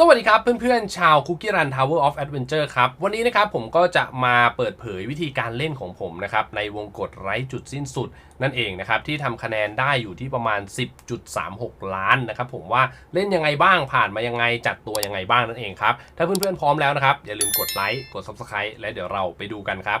สวัสดีครับเพื่อนๆ ชาว Cookie Run Tower of Adventure ครับ วันนี้นะครับผมก็จะมาเปิดเผยวิธีการเล่นของผมนะครับ ในวงกฎไร้จุดสิ้นสุดนั่นเองนะครับ ที่ทำคะแนนได้อยู่ที่ประมาณ 10.36 ล้านนะครับผมว่าเล่นยังไงบ้างผ่านมายังไง จัดตัวยังไงบ้างนั่นเองครับ ถ้าเพื่อนๆ พร้อมแล้วนะครับ อย่าลืมกดไลค์กด Subscribe และเดี๋ยวเราไปดูกันครับ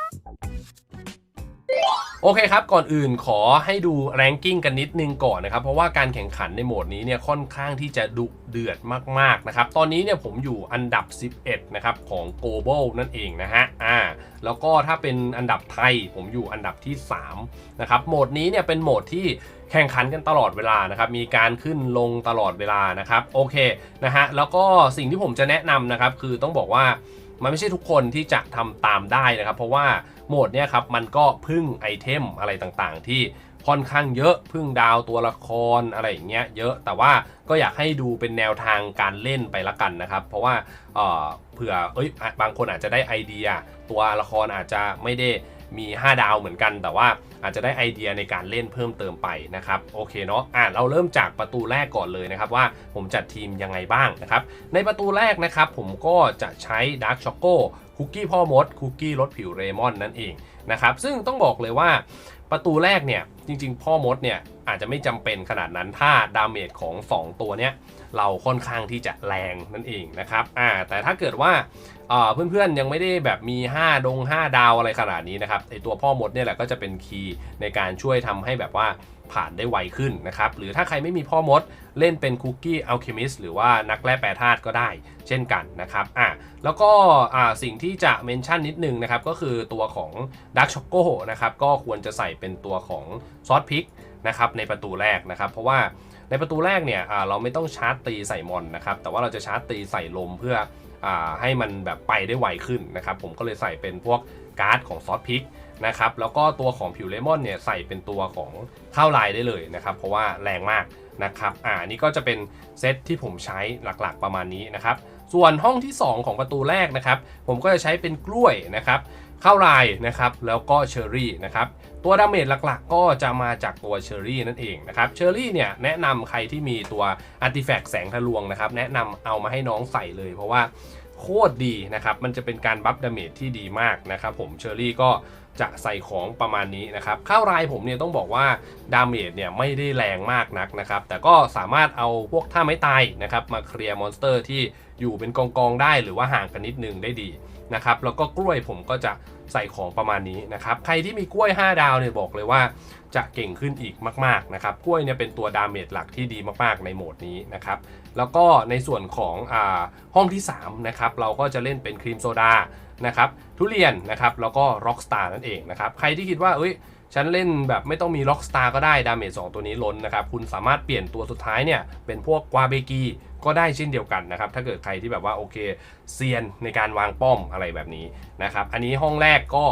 โอเคครับ ก่อนอื่นขอให้ดูแรงกิ้งกันนิดนึงก่อนนะครับ เพราะว่าการแข่งขันในโหมดนี้เนี่ยค่อนข้างที่จะดุเดือดมากๆนะครับ ตอนนี้เนี่ยผมอยู่อันดับ 11 นะครับของ global นั่นเองนะฮะ อ่า แล้วก็ถ้าเป็นอันดับไทยผมอยู่อันดับที่ 3 นะครับ โหมดนี้เนี่ยเป็นโหมดที่แข่งขันกันตลอดเวลานะครับ มีการขึ้นลงตลอดเวลานะครับ โอเคนะฮะ แล้วก็สิ่งที่ผมจะแนะนำนะครับ คือต้องบอกว่า มันไม่ใช่ทุกคนที่จะทำตามได้นะครับ เพราะว่าโหมดเนี่ยครับมันก็พึ่งไอเทมอะไรต่างๆ ที่ค่อนข้างเยอะพึ่งดาวตัวละครอะไรอย่างเงี้ยเยอะแต่ว่าก็อยากให้ดูเป็นแนวทางการเล่นไปละกันนะครับ เพราะว่าเออเผื่อเอ้ยบางคนอาจจะได้ไอเดีย ตัวละครอาจจะไม่ได้ มี 5 ดาวเหมือนกัน แต่ว่าอาจจะได้ไอเดียในการเล่นเพิ่มเติมไปนะครับโอเคเนาะอะเราเริ่มจากประตูแรกก่อนเลยนะครับว่าผมจัดทีมยังไงบ้างนะครับในประตูแรกนะครับผมก็จะใช้ดาร์กช็อกโกคุกกี้พ่อมดคุกกี้รสผิวเรมอนนั่นเองนะครับซึ่งต้องบอกเลยว่าประตูแรกเนี่ยจริง ๆ พ่อมดเนี่ยอาจจะไม่จำเป็นขนาดนั้นถ้าดาเมจของ 2 ตัวเนี้ย เราค่อนข้างที่จะแรงนั่นเองนะครับอ่าแต่ถ้าเกิดว่าเพื่อนๆยังไม่ได้แบบมี 5 ดง 5 ดาวอะไรขนาดนี้นะครับไอตัวพ่อมดเนี่ยแหละก็จะเป็นคีย์ในการช่วยทำให้แบบว่าผ่านได้ไวขึ้นนะครับ หรือถ้าใครไม่มีพ่อมดเล่นเป็นคุกกี้อัลเคมิสหรือว่านักแร่แปรธาตุก็ได้ เช่นกันนะครับอะแล้วก็อ่าสิ่งที่จะเมนชั่นนิดนึงนะครับ ก็คือตัวของดักช็อกโกนะครับ ก็ควรจะใส่เป็นตัวของซอสพริกนะครับในประตูแรกนะครับ เพราะว่า ในประตูแรกเนี่ยเราไม่ต้องชาร์จตีใส่มอนนะครับ แต่ว่าเราจะชาร์จตีใส่ลมเพื่ออให้มันแบบไปได้ไวขึ้นนะครับ ผมก็เลยใส่เป็นพวกการ์ดของซอสพริกนะครับ แล้วก็ตัวของผิวเลมอนเนี่ยใส่เป็นตัวของข้าวลายได้เลยนะครับ เพราะว่าแรงมากนะครับ อ่านี่ก็จะเป็นเซตที่ผมใช้หลักๆประมาณนี้นะครับ ส่วนห้องที่ 2 ของประตูแรกนะครับ ผมก็จะใช้เป็นกล้วยนะครับข้าวลายนะครับแล้วก็เชอร์รี่นะครับตัวดาเมจหลักๆ ก็จะมาจากตัวเชอร์รี่นั่นเองนะครับเชอร์รี่เนี่ยแนะนำใครที่มีตัวอาร์ติแฟกต์แสงทะลวงนะครับแนะนำเอามาให้น้องใส่เลย เพราะว่าโคตรดีนะครับมันจะเป็นการบัฟดาเมจที่ดีมากนะครับผมเชอร์รี่ก็จะใส่ของประมาณนี้นะครับข้าวรายผมเนี่ยต้องบอกว่าดาเมจเนี่ยไม่ได้แรงมากนักนะครับแต่ก็สามารถเอาพวกท่าไม้ตายนะครับมาเคลียร์มอนสเตอร์ที่ อยู่เป็นกองกองได้หรือว่าห่างกันนิดนึงได้ดีนะครับแล้วก็กล้วยผมก็จะใส่ของประมาณนี้นะครับใครที่มีกล้วย 5 ดาวเนี่ยบอกเลยว่าจะเก่งขึ้นอีกมากๆนะครับกล้วยเนี่ยเป็นตัวดาเมจหลักที่ดีมากๆในโหมดนี้นะครับแล้วก็ในส่วนของอาห้องที่3นะครับเราก็จะเล่นเป็นครีมโซดานะครับทุเรียนนะครับแล้วก็ร็อกสตาร์นั่นเองนะครับใครที่คิดว่าเอ้ยฉันเล่นแบบไม่ต้องมีล็อกสตาร์ก็ได้ดาเมจ2ตัวนี้ล้นนะครับคุณสามารถเปลี่ยนตัวสุดท้ายเนี่ยเป็นพวกกวาเบกี ก็ได้เช่นเดียวกันนะครับ ถ้าเกิดใครที่แบบว่าโอเคเซียนในการวางป้อมอะไรแบบนี้นะครับ อันนี้ห้องแรกก็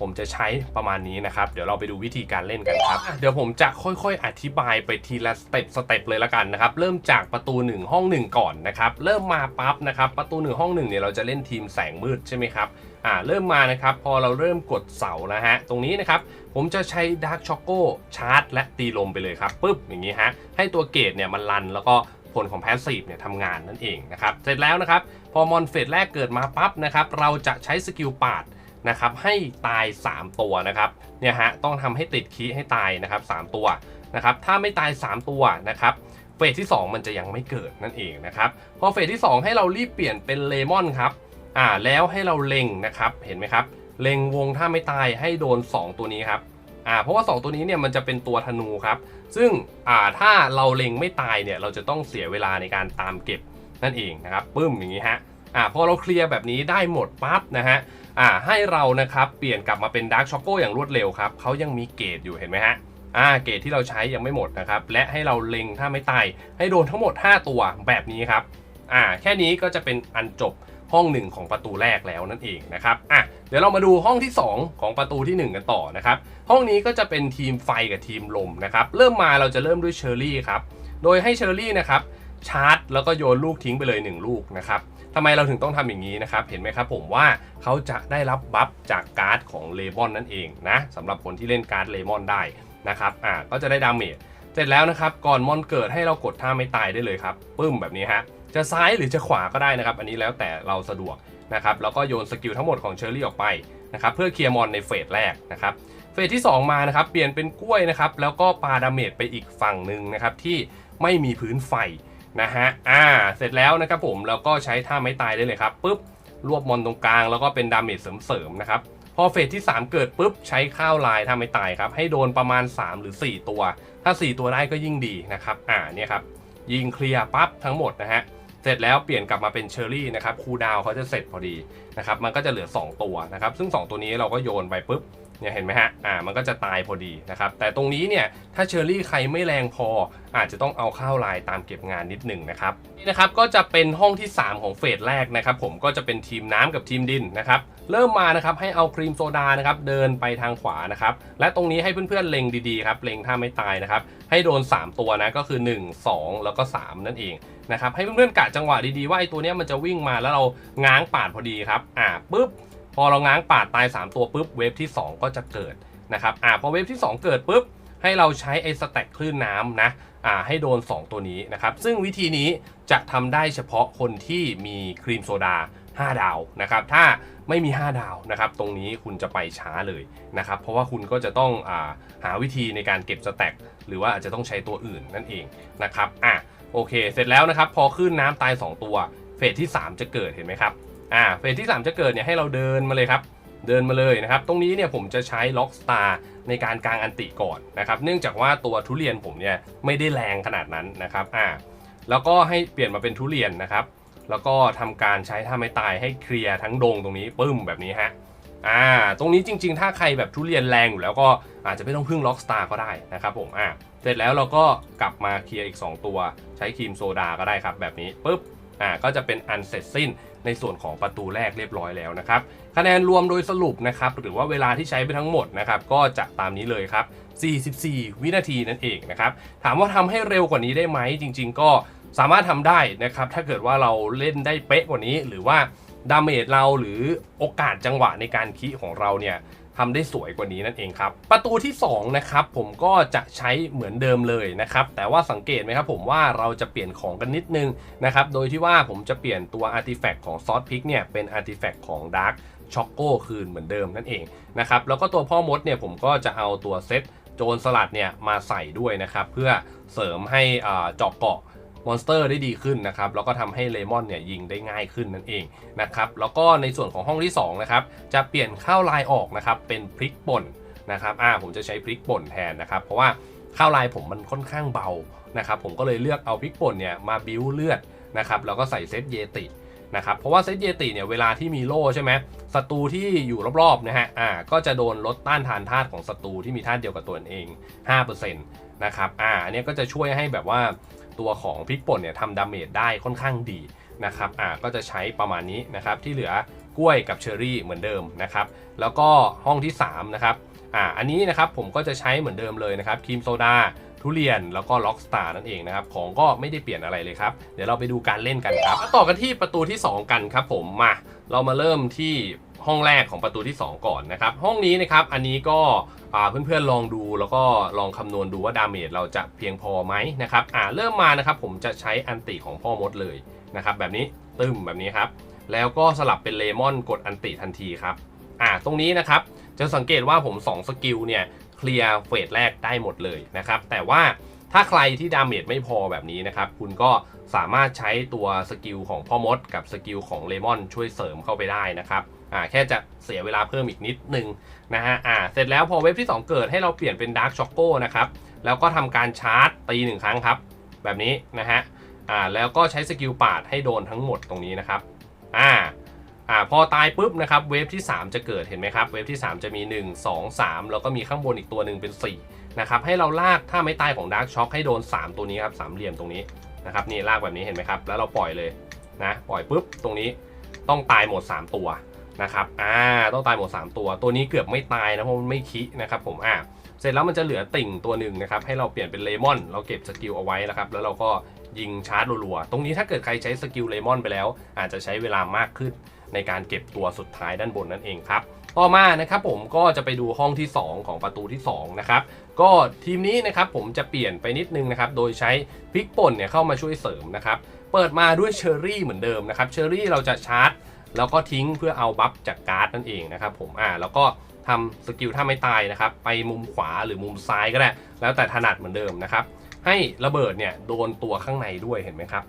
ผมจะใช้ประมาณนี้นะครับ เดี๋ยวเราไปดูวิธีการเล่นกันครับ เดี๋ยวผมจะค่อยๆ อธิบายไปทีละสเต็ปสเต็ปเลยละกันนะครับ เริ่มจากประตู 1 ห้อง 1 ก่อนนะครับ เริ่มมาปั๊บนะครับ ประตู 1 ห้อง 1 เนี่ยเราจะเล่นทีมแสงมืดใช่ไหมครับ อ่า เริ่มมานะครับ พอเราเริ่มกดเสานะฮะ ตรงนี้นะครับ ผมจะใช้ดาร์กช็อกโกชาร์จและตีลมไปเลยครับ ปึ๊บ อย่างนี้ฮะ ให้ตัวเกตเนี่ยมันรันแล้วก็ ผลของแพสซีฟเนี่ยทำงานนั่นเองนะครับเสร็จแล้วนะครับพอมอนเฟสแรกเกิดมาปั๊บนะครับเราจะใช้สกิลปาดนะครับให้ตาย 3 ตัวนะครับเนี่ยฮะต้องทำให้ติดคีให้ตายนะครับ3ตัวนะครับถ้าไม่ตาย 3 ตัวนะครับเฟสที่ 2 มันจะยังไม่เกิดนั่นเองนะครับพอเฟสที่ 2 ให้เรารีบเปลี่ยนเป็นเลมอนครับอ่าแล้วให้เราเล็งนะครับเห็นไหมครับเล็งวงถ้าไม่ตายให้โดน 2 ตัวนี้ครับ อ่าเพราะว่า 2 ตัวนี้เนี่ยมันจะเป็นตัวธนูครับ ซึ่งอ่าถ้าเราเล็งไม่ตายเนี่ยเราจะต้องเสียเวลาในการตามเก็บนั่นเองนะครับปึ้มอย่างนี้ฮะอ่าพอเราเคลียร์แบบนี้ได้หมดปั๊บนะฮะอ่าให้เรานะครับเปลี่ยนกลับมาเป็นดาร์กช็อกโกอย่างรวดเร็วครับเขายังมีเกรดอยู่เห็นไหมฮะอ่าเกรดที่เราใช้ยังไม่หมดนะครับและให้เราเล็งถ้าไม่ตายให้โดนทั้งหมด 5 ตัวแบบนี้ครับอ่าแค่นี้ก็จะเป็นอันจบ ห้องหนึ่งของประตูแรกแล้วนั่นเองนะครับอะเดี๋ยวเรามาดูห้องที่ 2 ของประตูทีหนึ่1 กันต่อนะครับห้องนี้ก็จะเป็นทีมไฟกับทีมลมนะครับเริ่มมาเราจะเริ่มด้วยเชอร์รี่ครับโดยให้เชอร์รี่นะครับชาร์จแล้วก็โยนลูกทิ้งไปเลย 1 ลูกนะครับทำไมเราถึงต้องทำอย่างนี้นะครับ เห็นไหมครับผมว่าเขาจะได้รับบัฟจากการ์ดของเลมอนนั่นเองนะสำหรับคนที่เล่นการ์ดเลมอนได้นะครับอ่าก็จะได้ดาเมจเสร็จแล้วนะครับก่อนมอนเกิดให้เรากดท่าไม่ตายได้เลยครับปึ้มแบบนี้ฮะ จะซ้ายหรือจะขวาก็ได้นะครับ อันนี้แล้วแต่เราสะดวกนะครับ แล้วก็โยนสกิลทั้งหมดของเชอร์รี่ออกไปนะครับเพื่อเคลียร์มอนในเฟสแรกนะครับเฟสที่ 2 มานะครับเปลี่ยนเป็นกล้วยนะครับแล้วก็ปาดาเมจไปอีกฝั่งหนึ่งนะครับที่ไม่มีพื้นไฟนะฮะอ่าเสร็จแล้วนะครับผมแล้วก็ใช้ท่าไม้ตายได้เลยครับปุ๊บรวบมอนตรงกลางแล้วก็เป็นดาเมจเสริมๆนะครับพอเฟสที่ 3 เกิดปุ๊บใช้ข้าวลายท่าไม้ตายครับให้โดนประมาณ 3 หรือ 4 ตัว ถ้า 4 ตัวได้ก็ยิ่งดีนะครับอ่าเนี่ยครับยิงเคลียร์ปั๊บทั้งหมดนะฮะ เสร็จแล้วเปลี่ยนกลับมาเป็นเชอร์รี่นะครับคูดาวเขาจะเสร็จพอดีนะครับมันก็จะเหลือ 2 ตัวนะครับซึ่ง 2 ตัวนี้เราก็โยนไปปุ๊บเนี่ยเห็นไหมฮะ อ่า มันก็จะตายพอดีนะครับ แต่ตรงนี้เนี่ย ถ้าเชอร์รี่ใครไม่แรงพอ อาจจะต้องเอาข้าวลายตามเก็บงานนิดหนึ่งนะครับ นี่นะครับ ก็จะเป็นห้องที่ 3 ของเฟสแรกนะครับ ผม ก็จะเป็นทีมน้ำกับทีมดินนะครับ เริ่มมานะครับ ให้เอาครีมโซดานะครับ เดินไปทางขวานะครับ และตรงนี้ให้เพื่อนๆเล็งดีๆครับ เล็งถ้าไม่ตายนะครับ ให้โดน 3 ตัวนะ ก็คือ 1 2 แล้วก็ 3 นั่นเองนะครับ ให้เพื่อนๆกะจังหวะดีๆว่าไอ้ตัวเนี้ยมันจะวิ่งมาแล้วเราง้างปาดพอดีครับ อ่าปุ๊บ พอเราง้างปาดตาย 3 ตัวปุ๊บเวฟที่ 2 ก็จะเกิดนะครับอ่าพอเวฟที่ 2 เกิดปุ๊บให้เราใช้ไอ้สแต็กคลื่นน้ำนะอ่าให้โดน 2 ตัวนี้นะครับซึ่งวิธีนี้จะทำได้เฉพาะคนที่มีครีมโซดา 5 ดาวนะครับถ้าไม่มี 5 ดาวนะครับตรงนี้คุณจะไปช้าเลยนะครับเพราะว่าคุณก็จะต้องอาหาวิธีในการเก็บสแต็กหรือว่าอาจจะต้องใช้ตัวอื่นนั่นเองนะครับอะโอเค เสร็จแล้วนะครับพอขึ้นน้ำตาย 2 ตัวเฟสที่ 3 จะเกิดเห็นไหมครับ อ่าเฟสที่ 3 จะเกิดเนี่ยให้เราเดินมาเลยครับ เดินมาเลยนะครับ ตรงนี้เนี่ยผมจะใช้ล็อกสตาร์ในการกางอันติก่อนนะครับ เนื่องจากว่าตัวทุเรียนผมเนี่ยไม่ได้แรงขนาดนั้นนะครับอ่าแล้วก็ให้เปลี่ยนมาเป็นทุเรียนนะครับ แล้วก็ทำการใช้ท่าไม้ตายให้เคลียร์ทั้งดงตรงนี้ปึ้มแบบนี้ฮะอ่าตรงนี้จริง ๆ ถ้าใครแบบทุเรียนแรงอยู่แล้วก็อาจจะไม่ต้องพึ่งล็อกสตาร์ก็ได้นะครับผมอ่าเสร็จแล้วเราก็กลับมาเคลียร์อีก 2 ตัว ใช้ครีมโซดาก็ได้ครับ แบบนี้ปุ๊บอ่าก็จะเป็นอันเสร็จสิ้น ในส่วนของประตูแรกเรียบร้อยแล้วนะครับคะแนนรวมโดยสรุปนะครับหรือว่าเวลาที่ใช้ไปทั้งหมดนะครับก็จะตามนี้เลยครับ 44 วินาทีนั่นเองนะครับถามว่าทำให้เร็วกว่านี้ได้ไหมจริง ๆ ก็สามารถทำได้นะครับถ้าเกิดว่าเราเล่นได้เป๊ะกว่านี้ หรือว่าดาเมจเราหรือโอกาสจังหวะในการคีของเราเนี่ย ทำได้สวยกว่านี้นั่นเองครับ ประตูที่2นะครับผมก็จะใช้เหมือนเดิมเลยนะครับ แต่ว่าสังเกตไหมครับผมว่าเราจะเปลี่ยนของกันนิดนึงนะครับ โดยที่ว่าผมจะเปลี่ยนตัวอาร์ติแฟกต์ของซอสพิกเนี่ยเป็นอาร์ติแฟกต์ของดาร์กช็อกโก้คืนเหมือนเดิมนั่นเองนะครับ แล้วก็ตัวพ่อมดเนี่ยผมก็จะเอาตัวเซตโจรสลัดเนี่ยมาใส่ด้วยนะครับ เพื่อเสริมให้อ่าเจาะเกาะ มอนสเตอร์ได้ดีขึ้นนะครับแล้วก็ทำให้เลมอนเนี่ยยิงได้ง่ายขึ้นนั่นเองนะครับแล้วก็ในส่วนของห้องที่2นะครับจะเปลี่ยนข้าวลายออกนะครับเป็นพริกป่นนะครับอ่าผมจะใช้พริกป่นแทนนะครับเพราะว่าข้าวลายผมมันค่อนข้างเบานะครับผมก็เลยเลือกเอาพริกป่นเนี่ยมาบิ้วเลือดนะครับแล้วก็ใส่เซตเยตินะครับเพราะว่าเซตเยติเนี่ยเวลาที่มีโล่ใช่ไหมศัตรูที่อยู่รอบๆนะฮะอ่าก็จะโดนลดต้านทานธาตุของศัตรูที่มีธาตุเดียวกับตัวเอง 5%นะครับอ่าอันนี้ก็จะช่วยให้แบบว่า ตัวของพริกป่นเนี่ยทำดาเมจได้ค่อนข้างดีนะครับอ่าก็จะใช้ประมาณนี้นะครับที่เหลือกล้วยกับเชอร์รี่เหมือนเดิมนะครับแล้วก็ห้องที่3นะครับอ่าอันนี้นะครับผมก็จะใช้เหมือนเดิมเลยนะครับครีมโซดาทุเรียนแล้วก็ล็อกสตาร์นั่นเองนะครับของก็ไม่ได้เปลี่ยนอะไรเลยครับเดี๋ยวเราไปดูการเล่นกันครับมาต่อกันที่ประตูที่ 2 กันครับผมมาเรามาเริ่มที่ ห้องแรกของประตูที่ 2 ก่อนนะครับ ห้องนี้นะครับอันนี้ก็เพื่อนๆลองดูแล้วก็ลองคำนวณดูว่าดาเมจเราจะเพียงพอไหมนะครับอ่าเริ่มมานะครับผมจะใช้อันติของพ่อมดเลยนะครับแบบนี้ตึมแบบนี้ครับแล้วก็สลับเป็นเลมอนกดอันติทันทีครับอ่าตรงนี้นะครับจะสังเกตว่าผม 2 สกิลเนี่ยเคลียร์เฟสแรกได้หมดเลยนะครับแต่ว่า ถ้าใครที่ดาเมจไม่พอแบบนี้นะครับ คุณก็สามารถใช้ตัวสกิลของพ่อมดกับสกิลของเลมอนช่วยเสริมเข้าไปได้นะครับอ่าแค่จะเสียเวลาเพิ่มอีกนิดนึงนะฮะอ่าเสร็จแล้วพอเว็บที่ 2 เกิดให้เราเปลี่ยนเป็นดาร์กช็อกโก้นะครับแล้วก็ทำการชาร์จตีหนึ่งครั้งครับ แบบนี้นะฮะอ่าแล้วก็ใช้สกิลปาดให้โดนทั้งหมดตรงนี้นะครับอ่า อ่าพอตายปุ๊บนะครับเวฟที่ 3 จะเกิดเห็นไหมครับเวฟที่ 3 จะมี 1 2 3 แล้วก็มีข้างบนอีกตัวหนึ่งเป็น 4 นะครับ ให้เราลากถ้าไม่ตายของดาร์กช็อคให้โดน 3 ตัวนี้ครับสามเหลี่ยมตรงนี้นะครับนี่ลากแบบนี้เห็นไหมครับ แล้วเราปล่อยเลยนะปล่อยปุ๊บตรงนี้ต้องตายหมด 3 ตัวนะครับอ่าต้องตายหมด 3 ตัว ตัวนี้เกือบไม่ตายนะเพราะมันไม่คินะครับผมอ่าเสร็จแล้วมันจะเหลือติ่งตัวหนึ่งนะครับให้เราเปลี่ยนเป็นเลมอน เราเก็บสกิลเอาไว้นะครับแล้วเราก็ยิงชาร์จรัวๆตรงนี้ถ้าเกิดใครใช้สกิลเลมอนไปแล้ว อาจจะใช้เวลามากขึ้น ในการเก็บตัวสุดท้ายด้านบนนั่นเองครับต่อมานะครับผมก็จะไปดูห้องที่ 2 ของประตูที่2นะครับก็ทีมนี้นะครับผมจะเปลี่ยนไปนิดนึงนะครับโดยใช้พริกป่นเนี่ยเข้ามาช่วยเสริมนะครับเปิดมาด้วยเชอร์รี่เหมือนเดิมนะครับเชอร์รี่เราจะชาร์จ แล้วก็ทิ้งเพื่อเอาบัฟจากการ์ดนั่นเองนะครับผมอ่าแล้วก็ทำสกิลถ้าไม่ตายนะครับไปมุมขวาหรือมุมซ้ายก็ได้ แล้วแต่ถนัดเหมือนเดิมนะครับให้ระเบิดเนี่ยโดนตัวข้างในด้วยเห็นไหมครับ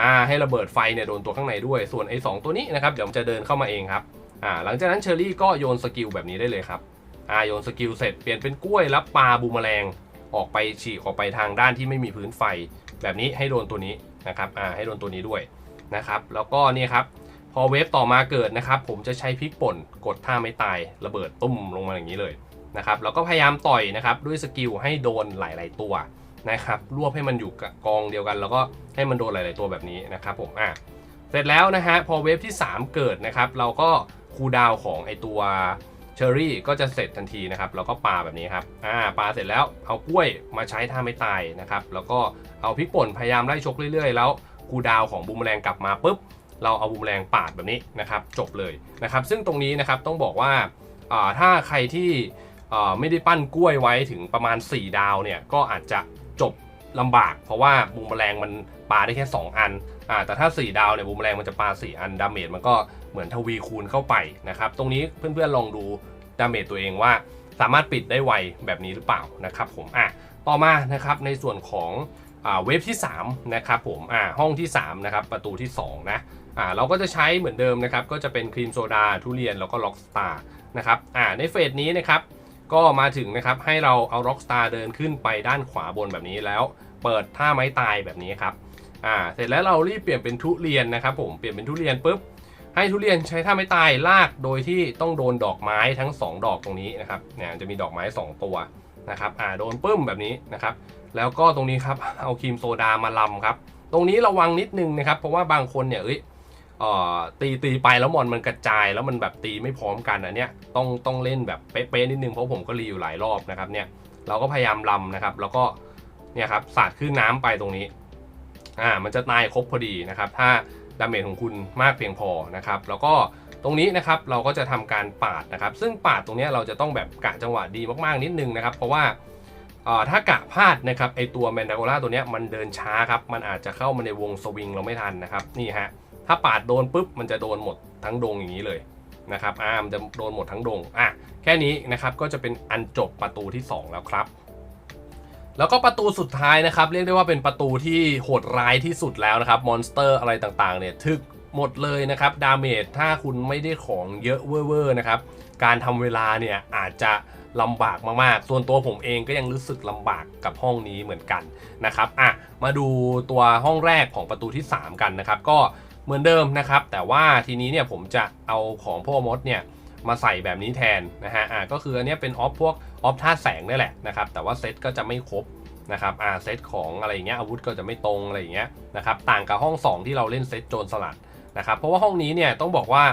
อ่าให้ระเบิดไฟเนี่ยโดนตัวข้างในด้วย ส่วนไอ้สองตัวนี้นะครับเดี๋ยวมันจะเดินเข้ามาเองครับอ่าหลังจากนั้นเชอรี่ก็โยนสกิลแบบนี้ได้เลยครับอ่าโยนสกิลเสร็จเปลี่ยนเป็นกล้วยแล้วปาบูมแมลงออกไปฉีกออกไปทางด้านที่ไม่มีพื้นไฟ แบบนี้ให้โดนตัวนี้นะครับอ่าให้โดนตัวนี้ด้วยนะครับแล้วก็นี่ครับพอเวฟต่อมาเกิดนะครับ ผมจะใช้พลิกป่นกดท่าไม่ตายระเบิดตุ้มลงมาอย่างนี้เลยนะครับแล้วก็พยายามต่อยนะครับด้วยสกิลให้โดนหลาย ๆ ตัว นะครับรวบให้มันอยู่กับกองเดียวกัน แล้วก็ให้มันโดนหลาย ๆ ตัวแบบนี้นะครับผมอะเสร็จแล้วนะฮะพอเวฟที่ 3 เกิดนะครับ เราก็คูดาวของไอตัวเชอร์รี่ก็จะเสร็จทันทีนะครับแล้วก็ปาแบบนี้ครับอ่าปาเสร็จแล้วเอากล้วยมาใช้ท่าไม่ตายนะครับแล้วก็เอาพริกป่นพยายามไล่ชกเรื่อย ๆ แล้วคูดาวของบูมแมลงกลับมาปุ๊บเราเอาบูมแมลงปาดแบบนี้นะครับจบเลยนะครับซึ่งตรงนี้นะครับต้องบอกว่าอ่าถ้าใครที่อ่าไม่ได้ปั้นกล้วยไว้ถึงประมาณ 4 ดาวเนี่ยก็อาจจะ จบลำบากเพราะว่าบูมแมลงมันปาได้แค่ 2 อันอ่าแต่ถ้า 4 ดาวเนี่ยบูมแรงมันจะปา 4 อันดาเมจมันก็เหมือนทวีคูณเข้าไปนะครับ ตรงนี้เพื่อนๆลองดูดาเมจตัวเองว่า สามารถปิดได้ไวแบบนี้หรือเปล่านะครับผมอะต่อมานะครับในส่วนของอ่าเวฟที่3นะครับผมอ่าห้องที่3นะครับประตูที่2นะอ่าเราก็จะใช้เหมือนเดิมนะครับก็จะเป็นครีมโซดาทุเรียนแล้วก็ล็อกสตาร์นะครับอ่าในเฟสนี้นะครับ ก็มาถึงนะครับให้เราเอาล็อกสตาร์เดินขึ้นไปด้านขวาบนแบบนี้แล้วเปิดท่าไม้ตายแบบนี้ครับอ่าเสร็จแล้วเรารีบเปลี่ยนเป็นทุเรียนนะครับผมเปลี่ยนเป็นทุเรียนปุ๊บให้ทุเรียนใช้ท่าไม่ตายลากโดยที่ต้องโดนดอกไม้ทั้ง 2 ดอกตรงนี้นะครับเนี่ยจะมีดอกไม้ 2 ตัวนะครับอ่าโดนปึ้มแบบนี้นะครับแล้วก็ตรงนี้ครับเอาครีมโซดามาลำครับตรงนี้ระวังนิดนึงนะครับเพราะว่าบางคนเนี่ยเอ้ย เอ่อตีตีไปแล้วมอนมันกระจายแล้วมันแบบตีไม่พร้อมกันอันเนี้ยต้องต้องเล่นแบบเป๊ะๆนิดนึงเพราะผมก็รีอยู่หลายรอบนะครับเนี่ยเราก็พยายามลำนะครับ แล้วก็เนี่ยครับสาดขึ้นน้ำไปตรงนี้อ่ามันจะตายครบพอดีนะครับ ถ้าดาเมจของคุณมากเพียงพอนะครับ แล้วก็ตรงนี้นะครับเราก็จะทำการปาดนะครับ ซึ่งปาดตรงนี้เราจะต้องแบบกะจังหวะดีมากๆนิดนึงนะครับ เพราะว่าถ้ากะพลาดนะครับไอตัวแมนดาโกล่าตัวนี้มันเดินช้าครับ มันอาจจะเข้ามาในวงสวิงเราไม่ทันนะครับนี่ฮะ ถ้าปาดโดนปุ๊บมันจะโดนหมดทั้งดงอย่างนี้เลยนะครับอ่ามันจะโดนหมดทั้งดงอะแค่นี้นะครับก็จะเป็นอันจบประตูที่ 2 แล้วครับ แล้วก็ประตูสุดท้ายนะครับ เรียกได้ว่าเป็นประตูที่โหดร้ายที่สุดแล้วนะครับมอนสเตอร์อะไรต่างๆเนี่ยทึกหมดเลยนะครับดาเมจถ้าคุณไม่ได้ของเยอะเวอร์ๆนะครับการทำเวลาเนี่ยอาจจะลำบากมากๆ ส่วนตัวผมเองก็ยังรู้สึกลำบากกับห้องนี้เหมือนกันนะครับอะมาดูตัวห้องแรกของประตูที่ 3 กันนะครับ ก็ เหมือนเดิมนะครับ แต่ว่าทีนี้เนี่ยผมจะเอาของพ่อมดเนี่ยมาใส่แบบนี้แทนนะฮะอะก็คืออันนี้เป็นออฟพวกออฟท่าแสงนี่แหละนะครับแต่ว่าเซตก็จะไม่ครบนะครับอ่าเซตของอะไรเงี้ยอาวุธก็จะไม่ตรงอะไรเงี้ยนะครับต่างกับห้อง 2 ที่เราเล่นเซตโจรสลัดนะครับเพราะว่าห้องนี้เนี่ยต้องบอกว่า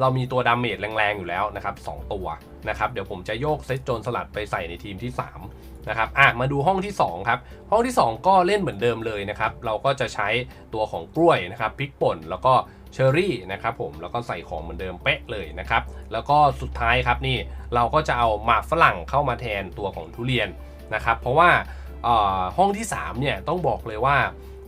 เรามีตัวดาเมจแรงๆอยู่แล้วนะครับสองตัวนะครับเดี๋ยวผมจะโยกเซตโจรสลัดไปใส่ในทีมที่3 นะครับอะมาดูห้องที่2ครับห้องที่ 2 ก็เล่นเหมือนเดิมเลยนะครับ เราก็จะใช้ตัวของกล้วยนะครับพริกป่นแล้วก็เชอร์รี่นะครับผมแล้วก็ใส่ของเหมือนเดิมเป๊ะเลยนะครับ แล้วก็สุดท้ายครับนี่เราก็จะเอาหมากฝรั่งเข้ามาแทนตัวของทุเรียนนะครับ เพราะว่าห้องที่3เนี่ยต้องบอกเลยว่า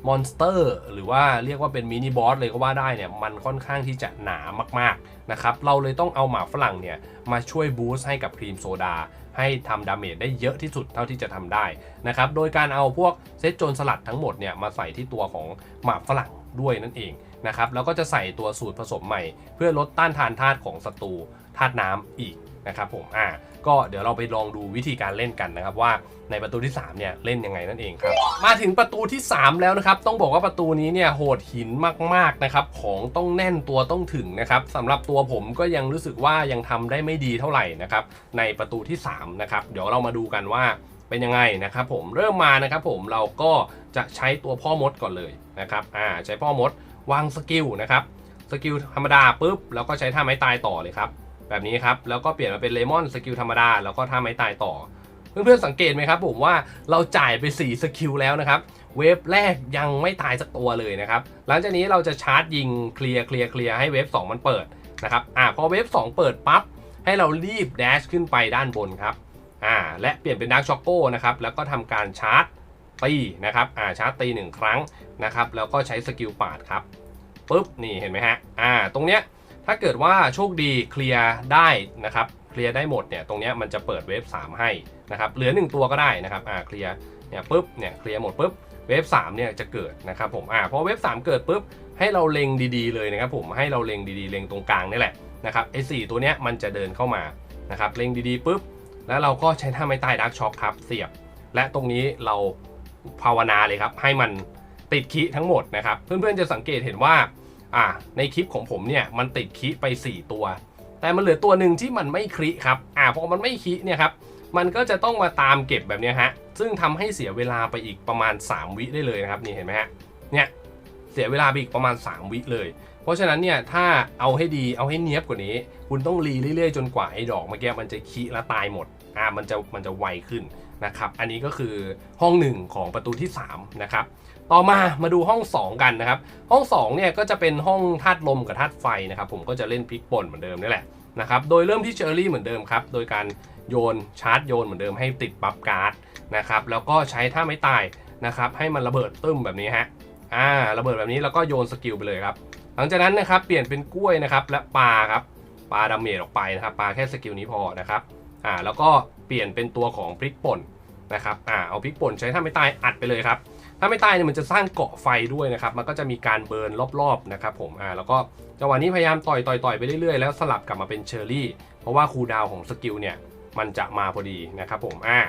มอนสเตอร์หรือว่าเรียกว่าเป็นมินิบอสเลยก็ว่าได้เนี่ยมันค่อนข้างที่จะหนามากๆนะครับเราเลยต้องเอาหมากฝรั่งเนี่ยมาช่วยบูสต์ให้กับครีมโซดา ให้ทำดาเมจได้เยอะที่สุดเท่าที่จะทำได้นะครับ โดยการเอาพวกเซตโจนสลัดทั้งหมดเนี่ยมาใส่ที่ตัวของหมาฝรั่งด้วยนั่นเองนะครับ แล้วก็จะใส่ตัวสูตรผสมใหม่ เพื่อลดต้านทานธาตุของศัตรูธาตุน้ำอีกนะครับผมอ่า ก็เดี๋ยวเราไปลองดูวิธีการเล่นกันนะครับว่าในประตูที่ 3 เนี่ยเล่นยังไงนั่นเองครับ มาถึงประตูที่ 3 แล้วนะครับ ต้องบอกว่าประตูนี้เนี่ยโหดหินมากๆนะครับ ของต้องแน่นตัวต้องถึงนะครับสำหรับตัวผมก็ยังรู้สึกว่ายังทำได้ไม่ดีเท่าไหร่นะครับในประตูที่3นะครับเดี๋ยวเรามาดูกันว่าเป็นยังไงนะครับผมเริ่มมานะครับผมเราก็จะใช้ตัวพ่อมดก่อนเลยนะครับอ่าใช้พ่อมดวางสกิลนะครับสกิลธรรมดาปุ๊บแล้วก็ใช้ท่าไม้ตายต่อเลยครับ แบบนี้ครับ แล้วก็เปลี่ยนมาเป็นเลมอนสกิลธรรมดา แล้วก็ท่าไม้ตายต่อ เพื่อนๆสังเกตไหมครับผมว่าเราจ่ายไป 4 สกิลแล้วนะครับ เวฟแรกยังไม่ตายสักตัวเลยนะครับ หลังจากนี้เราจะชาร์จยิงเคลียร์เคลียร์เคลียร์ให้เวฟ2 มันเปิดนะครับ อ่าพอเวฟ2 เปิดปั๊บให้เรารีบแดชขึ้นไปด้านบนครับ อ่า และเปลี่ยนเป็นดักช็อกโก้นะครับ แล้วก็ทำการชาร์จตีนะครับ อ่า ชาร์จตีหนึ่งครั้งนะครับ แล้วก็ใช้สกิลปาดครับ ปุ๊บ นี่เห็นไหมฮะ อ่า ตรงเนี้ย ถ้าเกิดว่าโชคดีเคลียร์ได้นะครับเคลียร์ได้หมดเนี่ยตรงนี้มันจะเปิดเวฟ3 ให้นะครับเหลือ 1 ตัวก็ได้นะครับอ่าเคลียร์เนี่ยปุ๊บเนี่ยเคลียร์หมดปุ๊บเวฟ3เนี่ยจะเกิดนะครับผมอ่าพอเวฟ3เกิดปุ๊บให้เราเล็งดีๆเลยนะครับผมให้เราเล็งดีๆ เล็งตรงกลางนี่แหละนะครับไอ้สตัวเนี้ยมันจะเดินเข้ามานะครับเล็งดีๆปุ๊บแล้วเราก็ใช้ท่าไม้ตายดักช็อคครับเสียบ และตรงนี้เราภาวนาเลยครับให้มันติดคีทั้งหมดนะครับเพื่อนๆจะสังเกตเห็นว่า อ่าในคลิปของผมเนี่ยมันติดคีไป 4 ตัว แต่มันเหลือตัวหนึ่งที่มันไม่คลิครับอ่าพอมันไม่คลิเนี่ยครับมันก็จะต้องมาตามเก็บแบบนี้ฮะซึ่งทำให้เสียเวลาไปอีกประมาณ 3 วิได้เลยนะครับนี่เห็นไหมฮะเนี่ยเสียเวลาไปอีกประมาณ 3 วิเลย เพราะฉะนั้นเนี่ยถ้าเอาให้ดีเอาให้เนี้ยบกว่านี้ คุณต้องรีเรื่อยๆ จนกว่าไอ้ดอกเมื่อกี้มันจะคีและตายหมดอ่ามันจะมันจะไวขึ้น นะครับ อันนี้ก็คือห้อง 1 ของประตูที่3นะครับ ต่อมามาดูห้อง 2 กันนะครับ ห้อง2เนี่ยก็จะเป็นห้องธาตุลมกับธาตุไฟนะครับ ผมก็จะเล่นพลิกป่นเหมือนเดิมนี่แหละนะครับ โดยเริ่มที่เชอรี่เหมือนเดิมครับ โดยการโยนชาร์จโยนเหมือนเดิมให้ติดบัฟการ์ดนะครับ แล้วก็ใช้ท่าไม้ตายนะครับให้มันระเบิดตึ้มแบบนี้ฮะ อ่าระเบิดแบบนี้แล้วก็โยนสกิลไปเลยครับ หลังจากนั้นนะครับเปลี่ยนเป็นกล้วยนะครับและปลาครับปลาดาเมจออกไปนะครับปลาแค่สกิลนี้พอนะครับ อ่าแล้วก็ เปลี่ยนเป็นตัวของพริกป่นนะครับอ่าเอาพริกป่นใช้ถ้าไม่ตายอัดไปเลยครับ ถ้าไม่ตายเนี่ยมันจะสร้างเกาะไฟด้วยนะครับ มันก็จะมีการเบิร์นรอบๆนะครับผมอ่าแล้วก็จังหวะนี้พยายามต่อยต่อยต่อยไปเรื่อยๆ แล้วสลับกลับมาเป็นเชอร์รี่ เพราะว่าคูลดาวของสกิลเนี่ยมันจะมาพอดีนะครับผมอ่า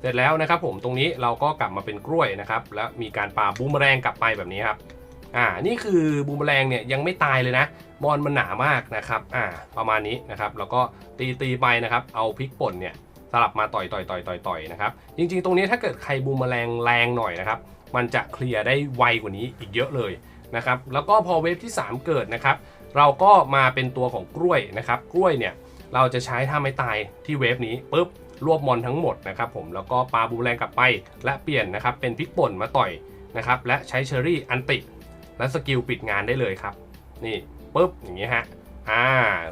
เสร็จแล้วนะครับผมตรงนี้เราก็กลับมาเป็นกล้วยนะครับแล้วมีการปาบูมแรงกลับไปแบบนี้ครับอ่านี่คือบูมแมลงเนี่ยยังไม่ตายเลยนะบอลมันหนามากนะครับอ่าประมาณนี้นะครับแล้วก็ตีตีไปนะครับเอาพริกป่นเนี่ย สลับมาต่อยต่อยต่อยต่อยต่อยนะครับ จริงๆ ตรงนี้ถ้าเกิดใครบูมแมลงแรงหน่อยนะครับ มันจะเคลียร์ได้ไวกว่านี้อีกเยอะเลยนะครับ แล้วก็พอเวฟที่ 3 เกิดนะครับ เราก็มาเป็นตัวของกล้วยนะครับ กล้วยเนี่ยเราจะใช้ท่าไม้ตายที่เวฟนี้ปุ๊บรวบมอนทั้งหมดนะครับผม แล้วก็ปาบูมแมลงกลับไป และเปลี่ยนนะครับเป็นพริกป่นมาต่อยนะครับ และใช้เชอรี่อันติ และสกิลปิดงานได้เลยครับ นี่ปุ๊บอย่างนี้ฮะ อ่า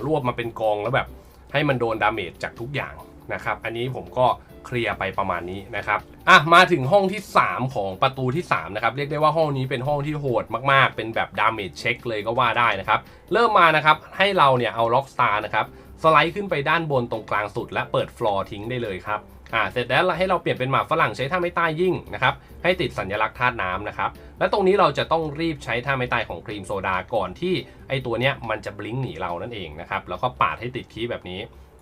รวบมาเป็นกองแล้วแบบให้มันโดนดาเมจจากทุกอย่าง นะครับ อันนี้ผมก็เคลียร์ไปประมาณนี้นะครับอะมาถึงห้องที่ 3 ของประตูที่3นะครับเรียกได้ว่าห้องนี้เป็นห้องที่โหดมากๆ เป็นแบบดาเมจเช็คเลยก็ว่าได้นะครับ เริ่มมานะครับให้เราเนี่ยเอาล็อกสตาร์นะครับสไลด์ขึ้นไปด้านบนตรงกลางสุดและเปิดฟลอร์ทิ้งได้เลยครับอ่าเสร็จแล้วให้เราเปลี่ยนเป็นหมากฝรั่งใช้ท่าไม่ใต้ยิ่งนะครับให้ติดสัญลักษณ์ธาตุน้ำนะครับและตรงนี้เราจะต้องรีบใช้ท่าไม่ตายของครีมโซดาก่อนที่ไอตัวเนี้ยมันจะบลิงหนีเรานั่นเองนะครับแล้วก็ปาดให้ติดคีแบบนี้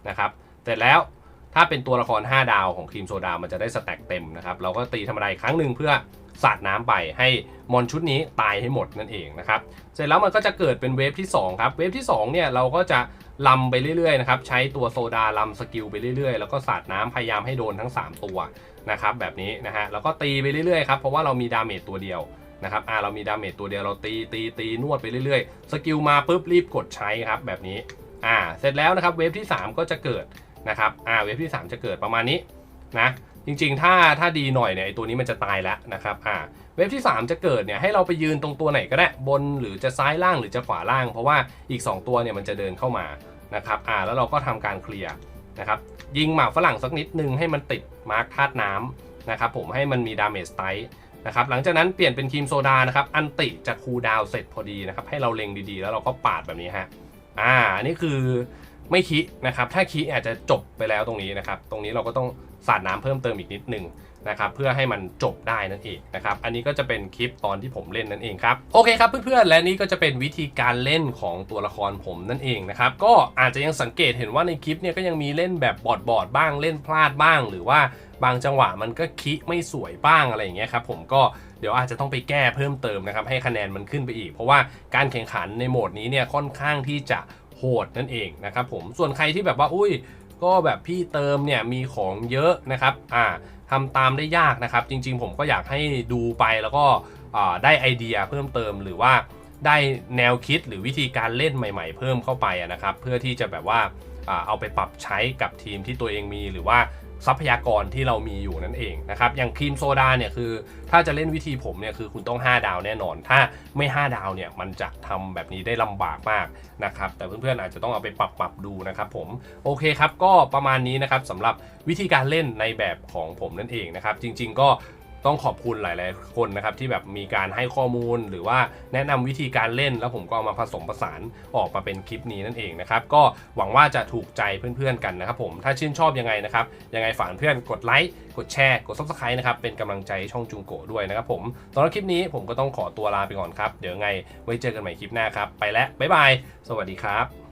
นะครับเสร็จแล้ว ถ้าเป็นตัวละคร 5 ดาวของครีมโซดา มันจะได้สแต็กเต็มนะครับ เราก็ตีธรรมดาครั้งหนึ่งเพื่อสาดน้ำไปให้มอนชุดนี้ตายให้หมดนั่นเองนะครับ เสร็จแล้วมันก็จะเกิดเป็นเวฟที่2ครับ เวฟที่2เนี่ยเราก็จะลำไปเรื่อยๆนะครับ ใช้ตัวโซดาลำสกิลไปเรื่อยๆ แล้วก็สาดน้ำพยายามให้โดนทั้ง 3 ตัวนะครับแบบนี้นะฮะ แล้วก็ตีไปเรื่อยๆครับ เพราะว่าเรามีดาเมจตัวเดียวนะครับ อ่าเรามีดาเมจตัวเดียวเราตีตีตีนวดไปเรื่อยๆ สกิลมาปุ๊บรีบกดใช้ครับแบบนี้ อ่า เสร็จแล้วนะครับเวฟที่ 3 ก็จะเกิด นะครับอ่าเวฟที่ 3 จะเกิดประมาณนี้นะจริงๆ ถ้าถ้าดีหน่อยเนี่ยไอตัวนี้มันจะตายแล้วนะครับอ่าเวฟที่ 3 จะเกิดเนี่ยให้เราไปยืนตรงตัวไหนก็ได้บนหรือจะซ้ายล่างหรือจะขวาล่าง เพราะว่าอีก 2 ตัวเนี่ยมันจะเดินเข้ามานะครับอ่าแล้วเราก็ทำการเคลียร์นะครับยิงหมาฝรั่งสักนิดนึงให้มันติดมาร์คธาตุน้ำนะครับผมให้มันมีดาเมจไตนะครับหลังจากนั้นเปลี่ยนเป็นครีมโซดานะครับอันติจะคูลดาวเสร็จพอดีนะครับให้เราเล็งดีๆ แล้วเราก็ปาดแบบนี้ฮะอ่าอันนี้คือ ไม่คินะครับ ถ้าคิอาจจะจบไปแล้วตรงนี้นะครับ ตรงนี้เราก็ต้องสาดน้ำเพิ่มเติมอีกนิดนึงนะครับเพื่อให้มันจบได้นั่นเองนะครับ อันนี้ก็จะเป็นคลิปตอนที่ผมเล่นนั่นเองครับโอเคครับเพื่อนๆและนี่ก็จะเป็นวิธีการเล่นของตัวละครผมนั่นเองนะครับก็อาจจะยังสังเกตเห็นว่าในคลิปเนี่ยก็ยังมีเล่นแบบบอดบอดๆบ้างเล่นพลาดบ้าง หรือว่าบางจังหวะมันก็คิไม่สวยบ้างอะไรอย่างเงี้ยครับผมก็เดี๋ยวอาจจะต้องไปแก้เพิ่มเติมนะครับให้คะแนนมันขึ้นไปอีก เพราะว่าการแข่งขันในโหมดนี้เนี่ยค่อนข้างที่จะ โหดนั่นเองนะครับผมส่วนใครที่แบบว่าอุ้ยก็แบบพี่เติมเนี่ยมีของเยอะนะครับอ่าทำตามได้ยากนะครับ จริง ๆ ผมก็อยากให้ดูไปแล้วก็ได้ไอเดียเพิ่มเติมหรือว่าได้แนวคิดหรือวิธีการเล่นใหม่ๆ เพิ่มเข้าไปะนะครับ เพื่อที่จะแบบว่าเอาไปปรับใช้กับทีมที่ตัวเองมีหรือว่า ทรัพยากรที่เรามีอยู่นั่นเองนะครับ อย่างครีมโซดาเนี่ยคือ ถ้าจะเล่นวิธีผมเนี่ยคือคุณต้อง 5 ดาวแน่นอน ถ้าไม่ 5 ดาวเนี่ยมันจะทำแบบนี้ได้ลำบากมากนะครับ แต่เพื่อนๆอาจจะต้องเอาไปปรับปรับดูนะครับผม โอเคครับ ก็ประมาณนี้นะครับสำหรับวิธีการเล่นในแบบของผมนั่นเองนะครับ จริง ๆ ก็ ต้องขอบคุณหลาย ๆ คนนะครับที่แบบมีการให้ข้อมูลหรือว่าแนะนำวิธีการเล่น แล้วผมก็เอามาผสมผสานออกมาเป็นคลิปนี้นั่นเองนะครับก็หวังว่าจะถูกใจเพื่อน ๆ กันนะครับผมถ้าชื่นชอบยังไงนะครับยังไงฝากเพื่อนกดไลค์กดแชร์กด subscribe นะครับเป็นกำลังใจช่องจุงโกด้วยนะครับผมสำหรับคลิปนี้ผมก็ต้องขอตัวลาไปก่อนครับเดี๋ยวไงไว้เจอกันใหม่คลิปหน้าครับไปแล้วบ๊ายบาย สวัสดีครับ